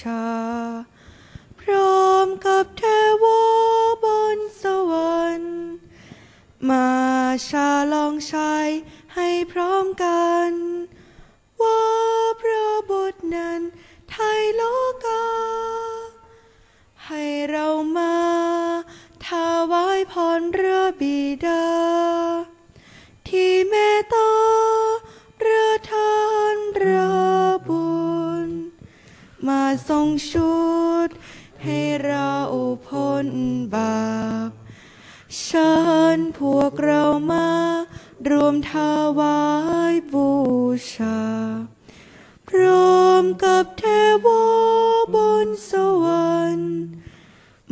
ชา พร้อมกับเทวบนสวรรค์ มาชาลองชัย ชุดให้เราพ้นบาปเชิญพวกเรามารวมถวายบูชา พร้อมกับเทวบนสวรรค์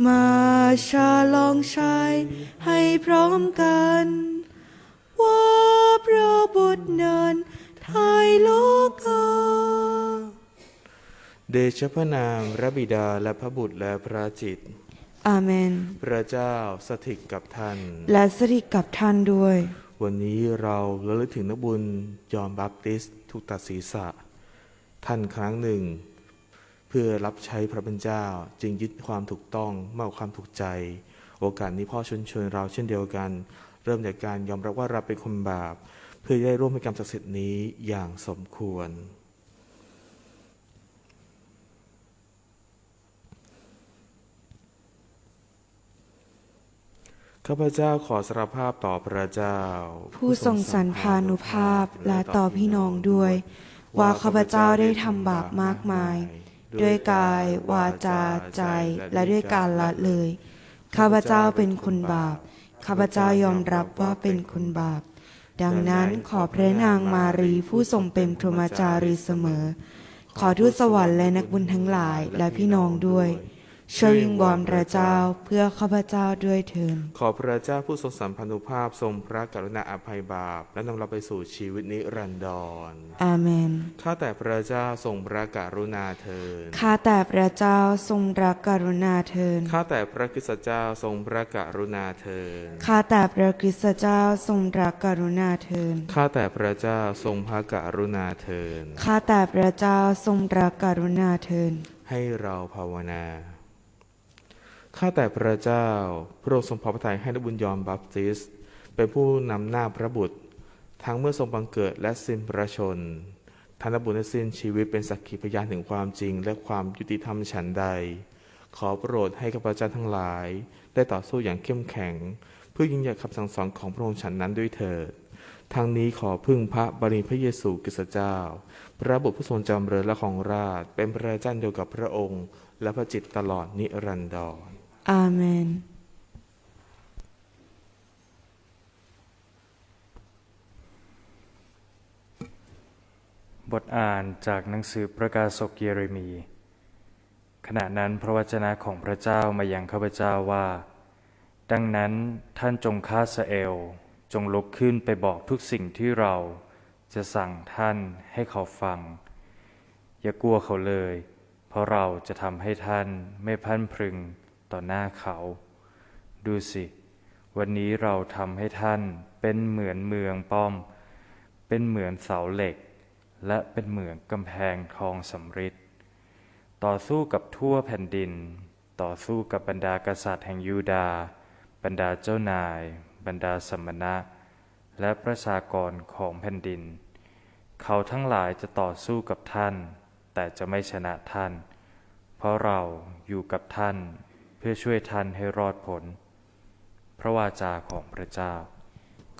มาชาลองชัยให้พร้อมกัน ว่าพระบุตรนั้นไทยโลกา เดชะพระนามพระบิดาและพระบุตรและพระจิตรอาเมน พระเจ้าสถิตกับท่าน และสถิตกับท่านด้วย วันนี้เราระลึกถึงนักบุญยอห์นบัพติสต์ถูกตัดศีรษะ ท่านครั้งหนึ่ง เพื่อรับใช้พระเป็นเจ้าจึงยึดความถูกต้องมากกว่าความถูกใจ โอกาสนี้พ่อชวนชวนเราเช่นเดียวกัน เริ่มจากการยอมรับว่าเราเป็นคนบาป เพื่อได้ร่วมในกรรมศักดิ์สิทธิ์นี้อย่างสมควร ข้าพเจ้าขอสารภาพต่อพระเจ้า ผู้ทรงสรรพานุภาพและต่อพี่น้องด้วย ว่าข้าพเจ้าได้ทำบาปมากมาย ด้วยกาย วาจา ใจและด้วยการละเลย ข้าพเจ้าเป็นคนบาป ข้าพเจ้ายอมรับว่าเป็นคนบาป ดังนั้นขอพระนางมารีผู้ทรงเป็นพรหมจารีเสมอ ขอทูตสวรรค์และนักบุญทั้งหลายและพี่น้องด้วย ช่วยวิงวอนพระเจ้าเพื่อข้าพเจ้าด้วยเถิดขอพระเจ้าผู้ทรงสัมพันธุภาพทรงพระกรุณาอภัยบาป และนำเราไปสู่ชีวิตนิรันดรอาเมน ข้าแต่พระเจ้าทรงพระกรุณาเถิดข้าแต่พระเจ้าทรงรักกรุณาเทินข้าแต่พระคริสตเจ้าทรงพระกรุณาเถิดข้าแต่พระคริสตเจ้าทรงรักกรุณาเทินข้าแต่พระเจ้าทรงพระกรุณาเถิดข้าแต่พระเจ้าทรงรักกรุณาเทินให้เราภาวนา ข้าแต่พระเจ้า พระองค์ทรงพอพระทัยให้นบุญยอมบัพติส เป็นผู้นำหน้าพระบุตร ทั้งเมื่อทรงบังเกิดและสิ้นพระชนท่านนบุญได้สิ้นชีวิตเป็นสักขีพยานถึงความจริงและความยุติธรรมฉันใด ขอโปรดให้ข้าพเจ้าทั้งหลาย ได้ต่อสู้อย่างเข้มแข็ง เพื่อยิ่งใหญ่คำสั่งสอนของพระองค์ฉันนั้นด้วยเถิดทางนี้ขอพึ่งพระบริพระเยซูคริสต์เจ้า พระบุตรผู้ทรงจำเริญและของราช เป็นพระเจ้าเดียวกับพระองค์ และพระจิตตลอดนิรันดร อาเมนบทอ่านจากหนังสือประกาศกเยเรมี ขณะนั้นพระวจนะของพระเจ้ามายังข้าพเจ้าว่า ดังนั้นท่านจงฆ่าสเอล จงลุกขึ้นไปบอกทุกสิ่งที่เราจะสั่งท่านให้เขาฟัง อย่ากลัวเขาเลย เพราะเราจะทำให้ท่านไม่พันพรึง ต่อหน้าเขา ดูสิ วันนี้เราทำให้ท่านเป็นเหมือนเมืองป้อม เป็นเหมือนเสาเหล็ก และเป็นเหมือนกำแพงทองสำริดต่อสู้กับทั่วแผ่นดิน ต่อสู้กับบรรดากษัตริย์แห่งยูดาห์บรรดาเจ้านาย บรรดาสมณะ และประชากรของแผ่นดิน เขาทั้งหลายจะต่อสู้กับท่าน แต่จะไม่ชนะท่าน เพราะเราอยู่กับท่าน พื่อช่วยท่านให้รอดพ้นพระวาจาของพระเจ้า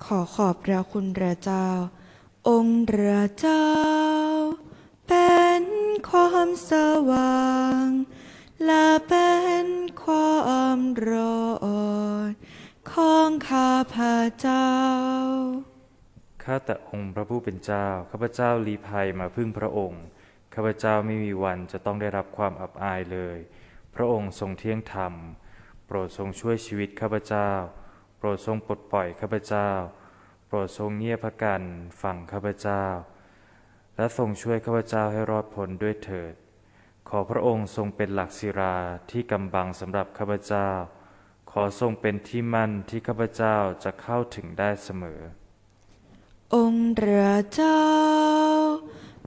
ขอขอบพระคุณพระเจ้า องค์พระเจ้า เป็นความสว่าง และเป็นความรอดของข้าพระเจ้า ข้าแต่องค์พระผู้เป็นเจ้า ข้าพเจ้าลีภัยมาพึ่งพระองค์ ข้าพเจ้าไม่มีวันจะต้องได้รับความอับอายเลย พระองค์ทรงเที่ยงธรรม โปรดทรงช่วยชีวิตข้าพเจ้า โปรดทรงปลดปล่อยข้าพเจ้า โปรดทรงเงียบพระกันฝั่งข้าพเจ้า และทรงช่วยข้าพเจ้าให้รอดพ้นด้วยเถิด ขอพระองค์ทรงเป็นหลักศิราที่กำบังสำหรับข้าพเจ้า ขอทรงเป็นที่มั่นที่ข้าพเจ้าจะเข้าถึงได้เสมอ องค์พระเจ้า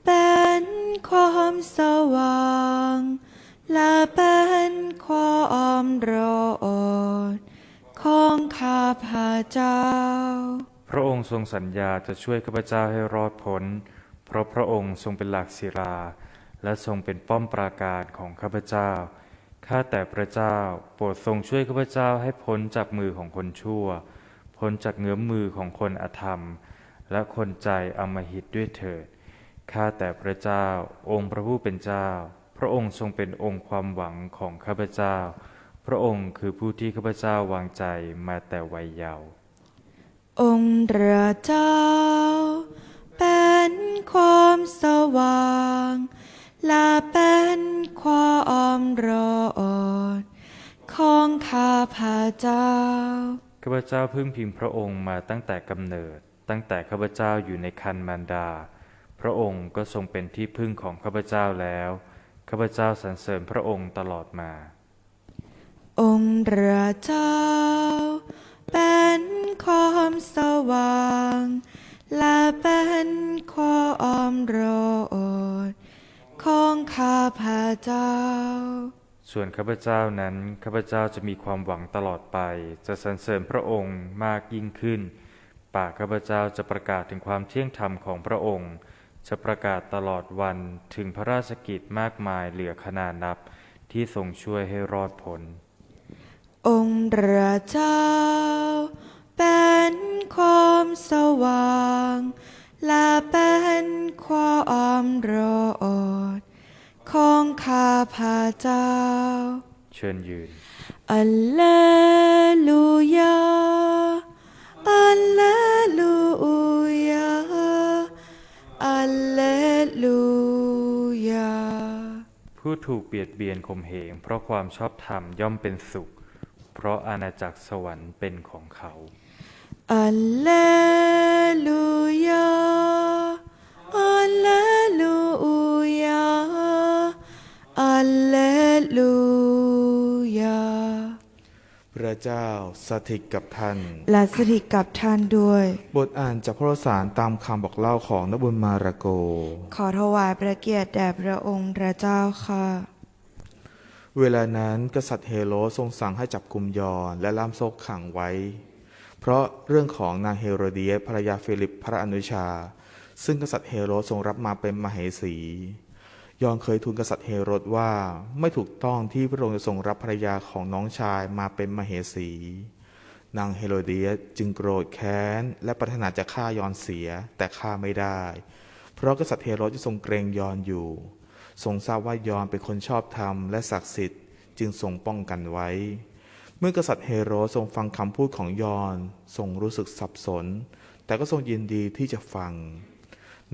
เป็นความสว่าง และเป็นความรอดของข้าพเจ้า พระองค์ทรงสัญญาจะช่วยข้าพเจ้าให้รอดพ้น เพราะพระองค์ทรงเป็นหลักศิลา และทรงเป็นป้อมปราการของข้าพเจ้า ข้าแต่พระเจ้า โปรดทรงช่วยข้าพเจ้าให้พ้นจากมือของคนชั่ว พ้นจากเงื้อมมือของคนอธรรม และคนใจอมหิตด้วยเถิด ข้าแต่พระเจ้า องค์พระผู้เป็นเจ้า พระองค์ทรงเป็นองค์ความหวังของข้าพเจ้า พระองค์คือผู้ที่ข้าพเจ้าวางใจมาแต่วัยเยาว์ องค์พระเจ้า เป็นความสว่าง และเป็นความรอดของข้าพระเจ้า ข้าพเจ้าพึ่งพิงพระองค์มาตั้งแต่กำเนิด ตั้งแต่ข้าพเจ้าอยู่ในคันมารดา พระองค์ก็ทรงเป็นที่พึ่งของข้าพเจ้าแล้ว ข้าพเจ้าสรรเสริญพระองค์ตลอดมา องค์พระเจ้า เป็นความสว่าง และเป็นความรอดของข้าพระเจ้า ส่วนข้าพเจ้านั้นข้าพเจ้าจะมีความหวังตลอดไป จะสรรเสริญพระองค์มากยิ่งขึ้น ปากข้าพเจ้าจะประกาศถึงความเที่ยงธรรมของพระองค์ จะประกาศตลอดวันถึงพระราชกิจมากมายเหลือขนานับที่ทรงช่วยให้รอดพ้น องค์พระเจ้า เป็นความสว่าง และเป็นความรอดของข้าพระเจ้า เชิญยืนอัลเลลูยาอัลเลลูยา อัลเลลูยา ผู้ถูกเบียดเบียนข่มเหงเพราะความชอบธรรมย่อมเป็นสุข เพราะอาณาจักรสวรรค์เป็นของเขา อัลเลลูยา อัลเลลูยา อัลเลลูยาพ ระเจ้าสถิตกับท่าน และสถิตกับท่านด้วย บทอ่านจากพระสารตามคำบอกเล่าของนบุญมาระโก ขอถวายพระเกียรติแด่พระองค์พระเจ้าค่ะ เวลานั้นกษัตริย์เฮโรดทรงสั่งให้จับกลุ่มยอนและล่ามโซ่ขังไว้ เพราะเรื่องของนางเฮโรเดียสภรรยาฟิลิปพระอนุชา ซึ่งกษัตริย์เฮโรดทรงรับมาเป็นมเหสี ยอนเคยทูลกษัตริย์เฮโรดว่าไม่ถูกต้องที่พระองค์จะทรงรับภรรยาของน้องชายมาเป็นมเหสี นางเฮโรเดียสจึงโกรธแค้น และปรารถนาจะฆ่ายอนเสียแต่ฆ่าไม่ได้ เพราะกษัตริย์เฮโรดจะทรงเกรงยอนอยู่ ทรงทราบว่ายอนเป็นคนชอบธรรมและศักดิ์สิทธิ์จึงทรงป้องกันไว้ เมื่อกษัตริย์เฮโรดทรงฟังคำพูดของยอน ทรงรู้สึกสับสน แต่ก็ทรงยินดีที่จะฟัง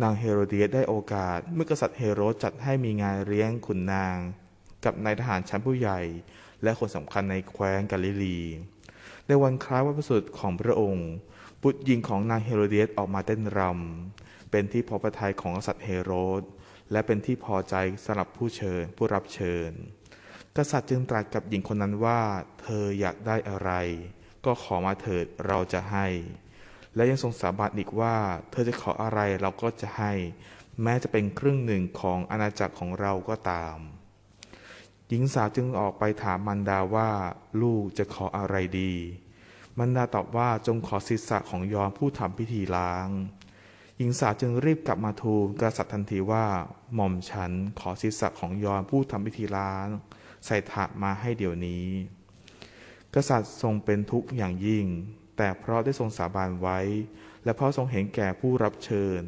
นางเฮโรเดียสได้โอกาสเมื่อกษัตริย์เฮโรดจัดให้มีงานเลี้ยงขุนนาง กับนายทหารชั้นผู้ใหญ่ และคนสำคัญในแคว้นกาลิลี ในวันคล้ายวันประสูติของพระองค์บุตรหญิงของนางเฮโรเดียสออกมาเต้นรำเป็นที่พอพระทัยของกษัตริย์เฮโรดและเป็นที่พอใจสำหรับผู้เชิญผู้รับเชิญ กษัตริย์จึงตรัสกับหญิงคนนั้นว่า เธออยากได้อะไร ก็ขอมาเถิดเราจะให้ และยังทรงสาบานอีกว่า เธอจะขออะไรเราก็จะให้ แม้จะเป็นครึ่งหนึ่งของอาณาจักรของเราก็ตาม หญิงสาวจึงออกไปถามมันดาว่า ลูกจะขออะไรดี มันดาตอบว่าจงขอศีรษะของยอนผู้ทำพิธีล้าง หญิงสาวจึงรีบกลับมาทูลกษัตริย์ทันทีว่า หม่อมฉันขอศีรษะของยอนผู้ทำพิธีล้าง ใส่ถาดมาให้เดี๋ยวนี้ กษัตริย์ทรงเป็นทุกข์อย่างยิ่ง แต่เพราะได้ทรงสาบานไว้ และเพราะทรงเห็นแก่ผู้รับเชิญ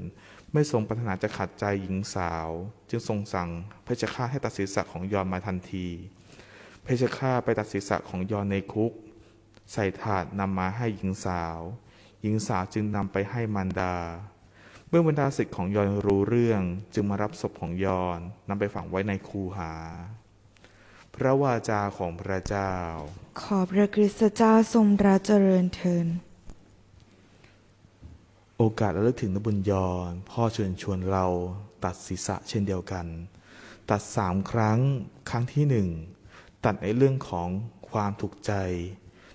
ไม่ทรงปรารถนาจะขัดใจหญิงสาว จึงทรงสั่งเพชฌฆาตให้ตัดศีรษะของยอนมาทันที เพชฌฆาตไปตัดศีรษะของยอนในคุก ใส่ถาดนำมาให้หญิงสาว หญิงสาวจึงนำไปให้มารดา เมื่อบรรดาศิษย์ของยอนรู้เรื่องจึงมารับศพของยอนนำไปฝังไว้ในคูหา พระวาจาของพระเจ้า ขอพระคริสต์เจ้าทรงพระเจริญเทิน โอกาสระลึกถึงนบุญยอนพ่อเชิญชวนเราตัดศีรษะเช่นเดียวกัน ตัดสามครั้งครั้งที่หนึ่งตัดในเรื่องของความถูกใจ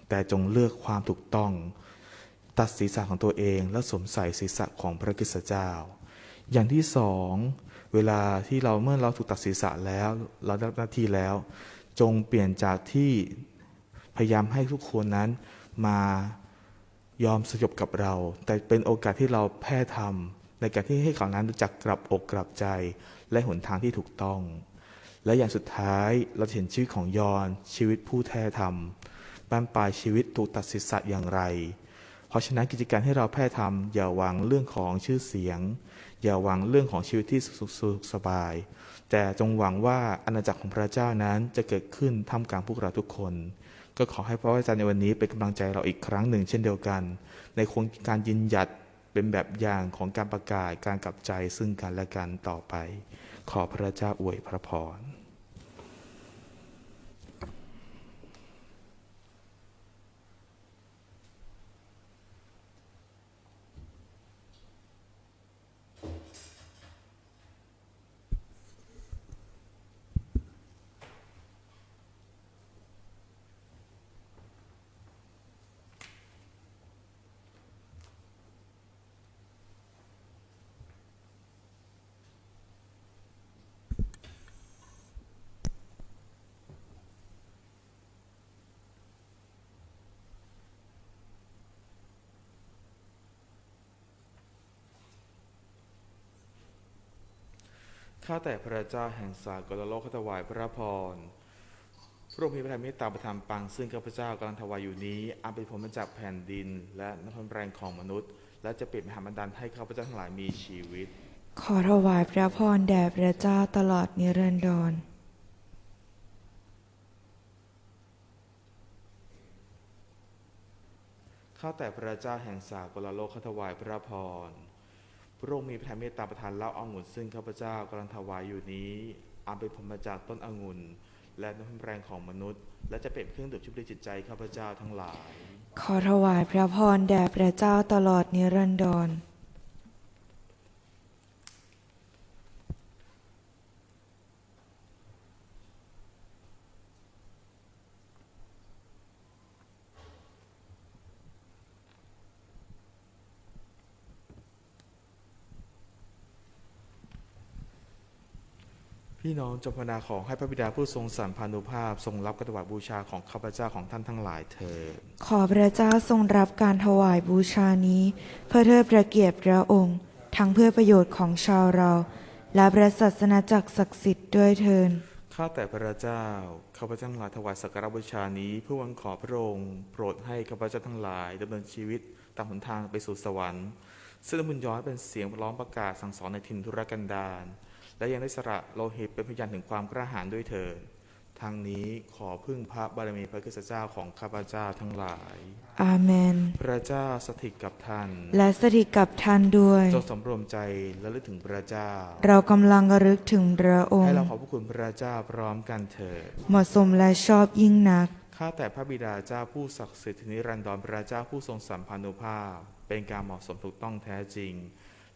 แต่จงเลือกความถูกต้อง ตัดศีรษะของตัวเองแล้วสวมใส่ศีรษะของพระคริสตเจ้า อย่างที่สองเวลาที่เราเมื่อเราถูกตัดศีรษะแล้ว เราได้รับหน้าที่แล้ว จงเปลี่ยนจากที่พยายามให้ทุกคนนั้นมายอมสยบกับเรา แต่เป็นโอกาสที่เราแพ้ธรรมในการที่ให้เขานั้นรู้จักกลับอกกลับใจ และหนทางที่ถูกต้อง และอย่างสุดท้ายเราเห็นชีวิตของยอนชีวิตผู้แท้ธรรมบ้านปลายชีวิตถูกตัดศีรษะอย่างไร เพราะฉะนั้นกิจการให้เราแพ้ทำอย่าหวังเรื่องของชื่อเสียง อย่าหวังเรื่องของชีวิตที่สุขสบาย แต่จงหวังว่าอาณาจักรของพระเจ้านั้นจะเกิดขึ้นท่ามกลางพวกเราทุกคน ก็ขอให้พระวจนะในวันนี้เป็นกำลังใจเราอีกครั้งหนึ่ง เช่นเดียวกัน ในโครงการยืนหยัดเป็นแบบอย่างของการประกาศการกลับใจซึ่งกันและกันต่อไป ขอพระเจ้าอวยพระพร ข้าแต่พระเจ้าแห่งสากลโลกขอถวายพระพร พระองค์มีพระเมตตาประทานปัง ซึ่งข้าพเจ้ากำลังถวายอยู่นี้อันเป็นผลมาจากแผ่นดิน และน้ำพันแรงของมนุษย์ และจะเปลี่ยนมหาบันดาลให้ข้าพเจ้าทั้งหลายมีชีวิต ขอถวายพระพรแด่พระเจ้าตลอดนิรันดรข้าแต่พระเจ้าแห่งสากลโลกขอถวายพระพร พระองค์มีพระเมตตาประทานเล่าองุ่นซึ่งข้าพเจ้ากำลังถวายอยู่นี้อันเป็นผลมาจากต้นองุ่น และน้ำแรงของมนุษย์ และจะเป็นเครื่องดื่มชุบชีจิตใจข้าพเจ้าทั้งหลาย ขอถวายพระพรแด่พระเจ้าตลอดนิรันดร พี่น้องจงภาวนาขอให้พระบิดาผู้ทรงสัมพันธุภาพ ทรงรับการถวายบูชาของข้าพเจ้าของท่านทั้งหลายเถิดขอพระเจ้าทรงรับการถวายบูชานี้ เพื่อเทิดพระเกียรติพระองค์ ทั้งเพื่อประโยชน์ของชาวเรา และพระศาสนาจักรศักดิ์สิทธิ์ด้วยเทินข้าแต่พระเจ้าข้าพเจ้าทั้งหลายถวายสักการะบูชานี้เพื่อหวังขอพระองค์โปรดให้ข้าพเจ้าทั้งหลายดำเนินชีวิตตามหนทางไปสู่สวรรค์ซึ่งบุญย้อนเป็นเสียงร้องประกาศสั่งสอนในถิ่นทุรกันดาร และยังได้สละโลหิตเป็นพยานถึงความกระหายด้วยเถิดทางนี้ขอพึ่งพระบารมีพระคริสตเจ้าของข้าพเจ้าทั้งหลาย อาเมน พระเจ้าสถิตกับท่าน และสถิตกับท่านด้วยจงสำรวมใจและลึกถึงพระเจ้า เรากำลังระลึกถึงพระองให้ค์เราขอบพระคุณพระเจ้าพร้อมกันเถิด เหมาะสมและชอบยิ่งนัก ข้าแต่พระบิดาเจ้าผู้ศักดิ์สิทธิ์นิรันดรพระเจ้าผู้ทรงสัมพันธุภาพ เป็นการเหมาะสมถูกต้องแท้จริง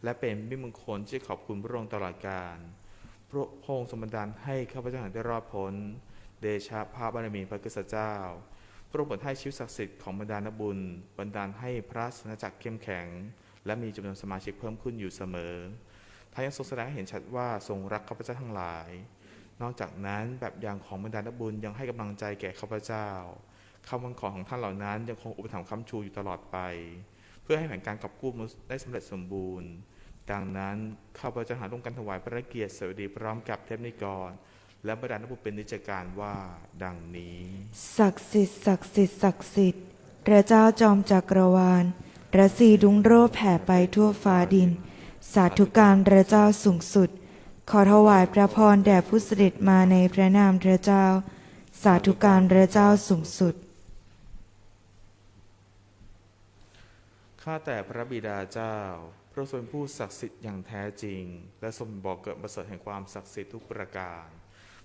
และเป็นมิมงคลที่ขอบคุณพระองค์ตลอดกาลพระองค์ทรงบันดาลให้ข้าพเจ้าได้รอดพ้น เดชะพระบารมีพระกษัตริย์เจ้า พระองค์โปรดให้ชีวิตศักดิ์สิทธิ์ของบรรดาลบุญบันดาลให้พระสนจักรเข้มแข็ง และมีจำนวนสมาชิกเพิ่มขึ้นอยู่เสมอท่านยังทรงแสดงให้เห็นชัดว่าทรงรักข้าพเจ้าทั้งหลาย นอกจากนั้นแบบอย่างของบรรดาลบุญยังให้กำลังใจแก่ข้าพเจ้าคำวันขอของท่านเหล่านั้นยังคงอุปถัมภ์ค้ำชูอยู่ตลอดไป พื่อให้แผนการกอบกู้มนุษย์ได้สำเร็จสมบูรณ์ ดังนั้นข้าพเจ้าหาร่วมกันถวายพระเกียรติสวัสดีพร้อมกับเทพนิกร และบรรดาลบุตรเป็นนิจการว่าดังนี้ ศักดิ์สิทธิ์ศักดิ์สิทธิ์ศักดิ์สิทธิ์พระเจ้าจอมจักรวาลระสีดุงโรจน์แผ่ไปทั่วฟ้าดิน สาธุการพระเจ้าสูงสุด ขอถวายพระพรแด่ผู้เสด็จมาในพระนามพระเจ้า สาธุการพระเจ้าสูงสุด ข้าแต่พระบิดาเจ้า พระทรงเป็นผู้ศักดิ์สิทธิ์อย่างแท้จริง และทรงบอกเกิดประเสริฐแห่งความศักดิ์สิทธิ์ทุกประการ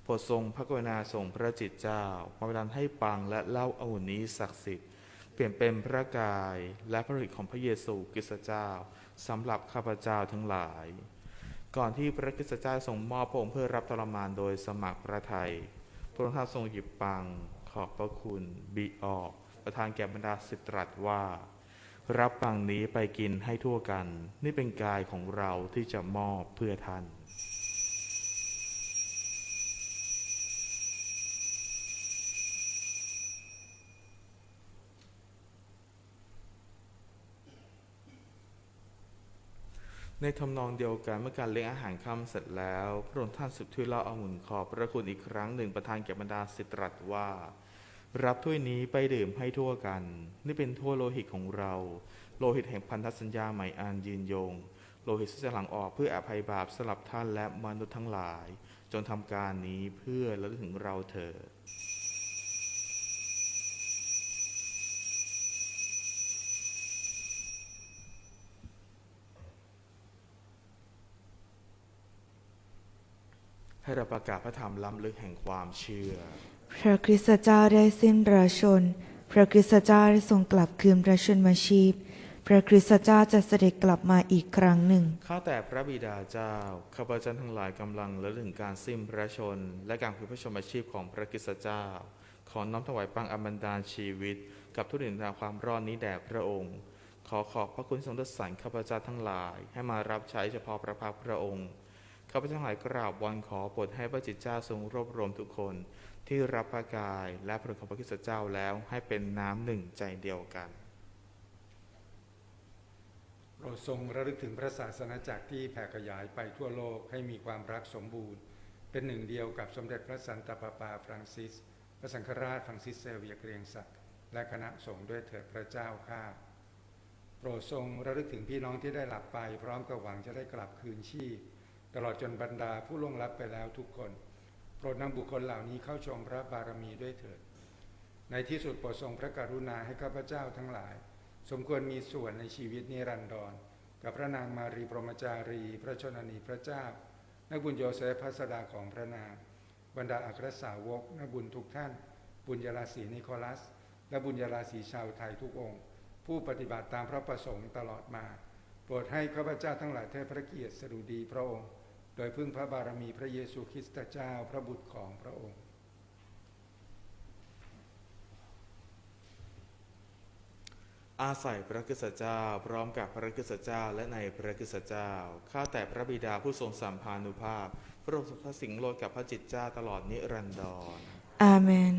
โปรดทรงพระกรุณาทรงพระจิตเจ้ามาประทานให้ปังและเล่าอาุนี้ศักดิ์สิทธิ์ เปลี่ยนเป็นพระกายและพระฤทธิ์ของพระเยซูคริสต์เจ้าสำหรับข้าพเจ้าทั้งหลาย ก่อนที่พระคริสต์เจ้าทรงมอบพระองค์เพื่อรับทรมานโดยสมัครพระทัยพระองค์ท่านทรงหยิบปังขอบพระคุณบีออก ประทานแก่บรรดาสิตรัสว่า รับปังนี้ไปกินให้ทั่วกัน นี่เป็นกายของเราที่จะมอบเพื่อท่านในทำนองเดียวกันเมื่อการเลี้ยงอาหารค่ำเสร็จแล้ว พระองค์ท่านสุดที่เล่าเอาหุ่นขอบพระคุณอีกครั้งหนึ่งประทานแก่บรรดาสิทธิ์ตรัสว่า รับถ้วยนี้ไปดื่มให้ทั่วกัน นี่เป็นถ้วโลหิตของเรา โลหิตแห่งพันธสัญญาใหม่อันยืนยง โลหิตที่จะหลั่งออกเพื่ออภัยบาปสลับท่านและมนุษย์ทั้งหลาย จงทำการนี้เพื่อระลึกถึงเราเถิดให้เราประกาศพระธรรมล้ำลึกแห่งความเชื่อ พระคริสตเจ้าได้สิ้นระชน พระคริสตเจ้าได้ทรงกลับคืนพระชนมาชีพ พระคริสตเจ้าจะเสด็จกลับมาอีกครั้งหนึ่ง ข้าแต่พระบิดาเจ้า ข้าพเจ้าทั้งหลายกำลังระลึกการสิ้นพระชน และการคืนพระชนมาชีพของพระคริสตเจ้า ขอน้อมถวายปังอมันดาลชีวิต กับทุกสิ่งางความรอดนี้แด่พระองค์ ขอขอบพระคุณทรงทดสรรข้าพเจ้าทั้งหลายให้มารับใช้เฉพาะพระพักตร์พระองค์ ข้าพเจ้าทั้งหลายกราบวอนขอโปรดให้พระจิตเจ้าทรงรวบรวมทุกคน ที่รับพระกายและพระของพระคริสตเจ้าแล้วให้เป็นน้ำหนึ่งใจเดียวกันโปรดทรงระลึกถึงพระศาสนาจักรที่แผ่ขยายไปทั่วโลกให้มีความรักสมบูรณ์ เป็นหนึ่งเดียวกับสมเด็จพระสันตะปาปาฟรังซิส พระสังฆราชฟรังซิสเซเวียเกรียงศักดิ์และคณะสงฆ์ด้วยเถิดพระเจ้าข้าโปรดทรงระลึกถึงพี่น้องที่ได้หลับไป พร้อมกับหวังจะได้กลับคืนชีพตลอดจนบรรดาผู้ล่วงลับไปแล้วทุกคน รดนำบุคคลเหล่านี้เข้าชมพระบารมีด้วยเถิด ในที่สุดโปรดทรงพระกรุณาให้ข้าพเจ้าทั้งหลาย สมควรมีส่วนในชีวิตนิรันดร กับพระนางมารีพรหมจารี พระชนนีพระเจ้า นักบุญโยเซฟพัสดาของพระนาง บรรดาอัครสาวก นักบุญทุกท่าน บุญยราศีนิโคลัส และบุญยราศีชาวไทยทุกองค์ ผู้ปฏิบัติตามพระประสงค์ตลอดมา โปรดให้ข้าพเจ้าทั้งหลายเทพพระเกียรติสดุดีพระองค์ โดยพึ่งพระบารมีพระเยซูคริสต์เจ้าพระบุตรของพระองค์ อาศัยพระกษัตริย์เจ้าพร้อมกับพระกษัตริย์เจ้าและในพระกษัตริย์เจ้าข้าแต่พระบิดาผู้ทรงสัมพานุภาพ พระองค์ทรงพระสิงห์โลดกับพระจิตเจ้าตลอดนิรันดรอาเมน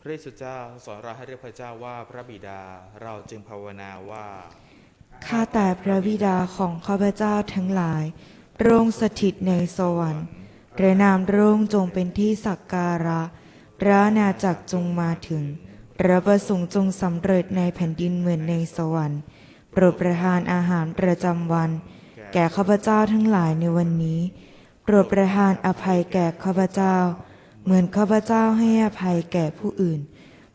พระเยซูเจ้าสอนเราให้เรียกพระเจ้าว่าพระบิดาเราจึงภาวนาว่าข้าแต่พระบิดาของข้าพเจ้าทั้งหลาย พระองค์สถิตในสวรรค์พระนามพระองค์จงเป็นที่สักการะ พระอาณาจักรจงมาถึง พระประสงค์จงสำเร็จในแผ่นดินเหมือนในสวรรค์ โปรดประทานอาหารประจำวัน แก่ข้าพเจ้าทั้งหลายในวันนี้ โปรดประทานอภัยแก่ข้าพเจ้า เหมือนข้าพเจ้าให้อภัยแก่ผู้อื่น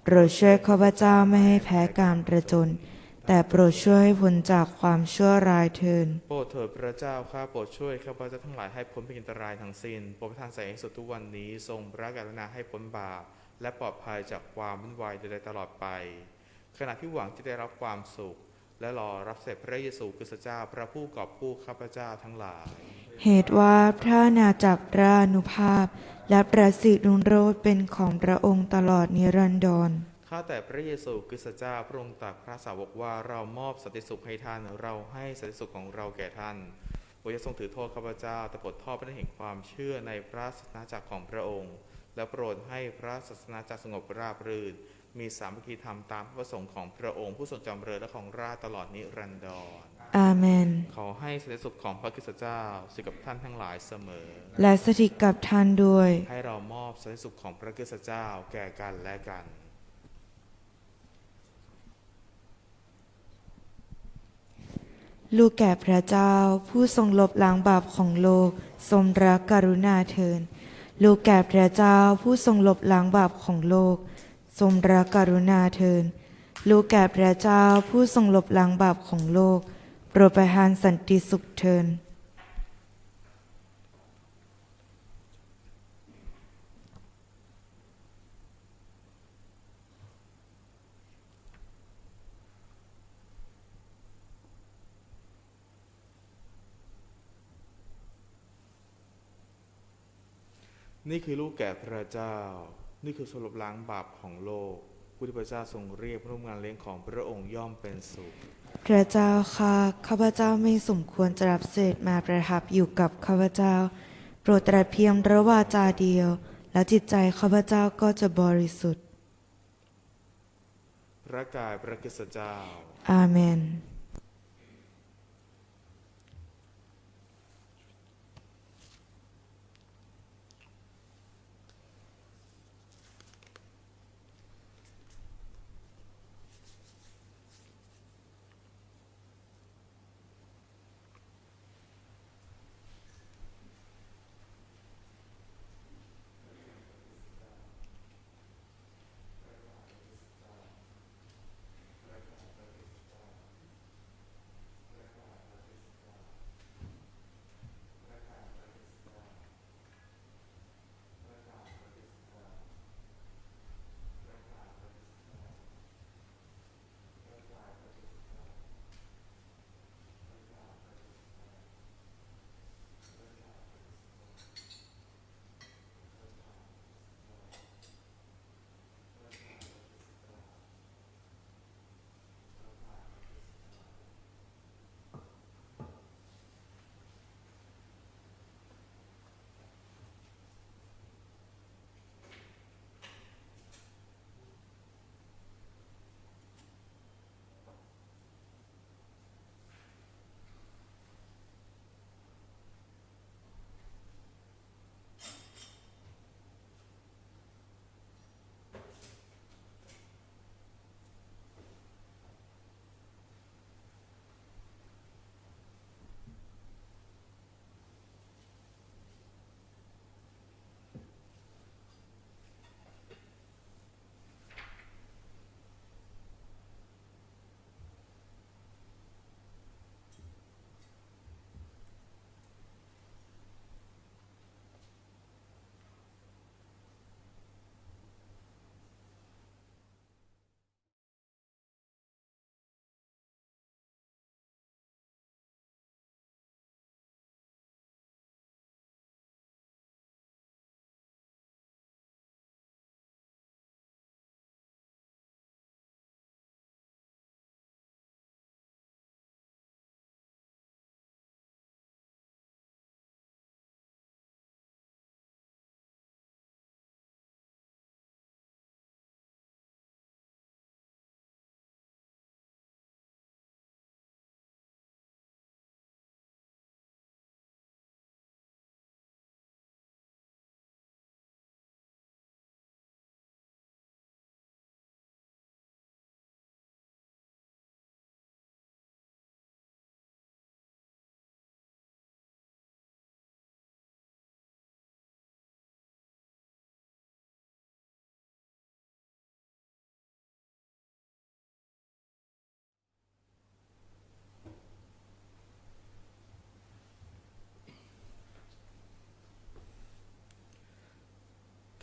โปรดช่วยข้าพเจ้าไม่ให้แพ้การประจน แต่โปรดช่วยให้พ้นจากความชั่วร้ายเทินโปรดเถิดพระเจ้าข้าโปรดช่วยข้าพเจ้าทั้งหลายให้พ้นจากอันตรายทั้งสิ้นโปรดประทานแสงสุดทุกวันนี้ทรงพระกรุณาให้พ้นบาปและปลอดภัยจากความวุ่นวายใดๆตลอดไป ขณะที่หวังที่ได้รับความสุข และรอรับเสด็จพระเยซูคริสต์เจ้า พระผู้กอบกู้ข้าพเจ้าทั้งหลาย เหตุว่าพระอาณาจักรพระอนุภาพ และประสิทธิ์รุ่งโรจน์เป็นของพระองค์ตลอดนิรันดร ข้าแต่พระเยซูคริสต์เจ้าพระองค์ตรัสพระสาวกว่าเรามอบสันติสุขให้ท่านเราให้สันติสุขของเราแก่ท่านโปรดอย่าทรงถือโทษข้าพเจ้า แต่โปรดทอดพระเห็นความเชื่อในพระศาสนาจักรของพระองค์ และโปรดให้พระศาสนาจักรสงบราบรื่น มีสามัคคีธรรมตามพระประสงค์ของพระองค์ ผู้ทรงจำเริญและของราชย์ตลอดนิรันดรอาเมน ขอให้สันติสุขของพระคริสตเจ้าสิกับท่านทั้งหลายเสมอ และสถิตกับท่านด้วย ให้เรามอบสันติสุขของพระคริสตเจ้าแก่กันและกัน ลูกแก่พระเจ้า ผู้ทรงลบล้างบาปของโลกทรงรักกรุณาเทิน ลูกแก่พระเจ้า ผู้ทรงลบล้างบาปของโลกทรงรักกรุณาเทิน ลูกแก่พระเจ้า ผู้ทรงลบล้างบาปของโลก โปรดประทานสันติสุขเทิน นี่คือลูกแก่พระเจ้า นี่คือสรุปล้างบาปของโลกผู้ที่พระเจ้าทรงเรียกร่วมงานเลี้ยงของพระองค์ย่อมเป็นสุข พระเจ้าค่ะข้าพเจ้าไม่สมควรจะรับเสด็จมาประทับอยู่กับข้าพเจ้า โปรดตรัสเพียงพระวาจาเดียว แล้วจิตใจข้าพเจ้าก็จะบริสุทธิ์ พระกายพระคริสตเจ้า อาเมน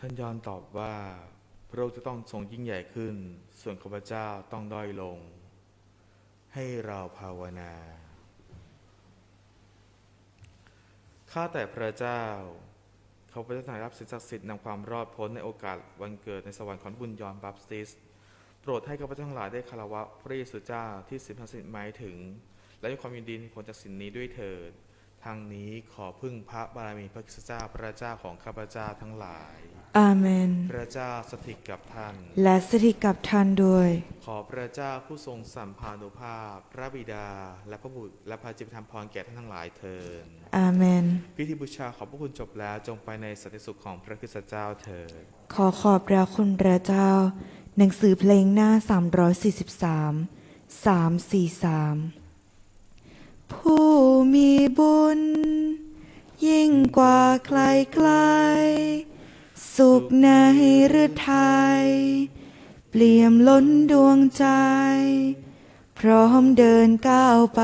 ท่านยอนตอบว่า พระองค์จะต้องทรงยิ่งใหญ่ขึ้น ส่วนข้าพเจ้าต้องด้อยลง ให้เราภาวนา ข้าแต่พระเจ้าเขาพระเจ้าทั้งหลายรับสิทธิศักดิ์สิทธิ์นำความรอดพ้นในโอกาสวันเกิดในสวรรค์ของบุญยอนบัพติสโปรดให้ข้าพเจ้าทั้งหลายได้คารวะพระเยซูเจ้าที่สิทธิสิทธิ์หมายถึง และมีความยินดีในผลจากสิ่งนี้ด้วยเถิดทางนี้ขอพึ่งพระบารมีพระคริสตเจ้าพระเจ้าของข้าพเจ้าทั้งหลาย อาเมน พระเจ้าสถิตกับท่าน และสถิตกับท่านด้วย ขอพระเจ้าผู้ทรงสัมภานุภาพ พระบิดา และพระบุตรและพระจิตธรรมพรแก่ท่านทั้งหลายเทินอาเมน พิธีบูชาขอบพระคุณจบแล้วจงไปในสันติสุขของพระคริสตเจ้าเถิดขอขอบพระคุณพระเจ้า หนังสือเพลงหน้า 343 343 ผู้มีบุญ ยิ่งกว่าใครใครๆ สุขในฤทัยเปลี่ยมล้นดวงใจ พร้อมเดินก้าวไป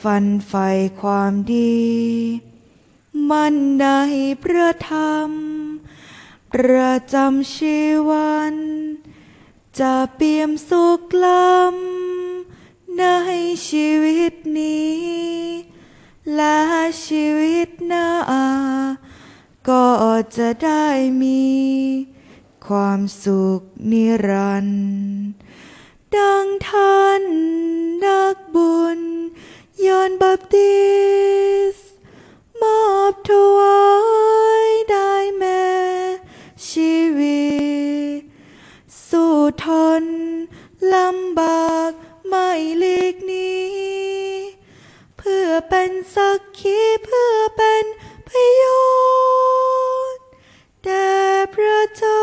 ฟันไฟความดี มันในพระธรรม ประจำชีวัน จะเปี่ยมสุขล้ำในชีวิตนี้ และชีวิตหน้า ก็จะได้มี ความสุขนิรันดร์ดังท่านนักบุญยอนบัพติส มอบถวายได้แม่ชีวิต สู้ทนลำบากไม่หลีกหนี้เพื่อเป็นสักขีเพื่อเป็น ยอนแต่พระเจ้า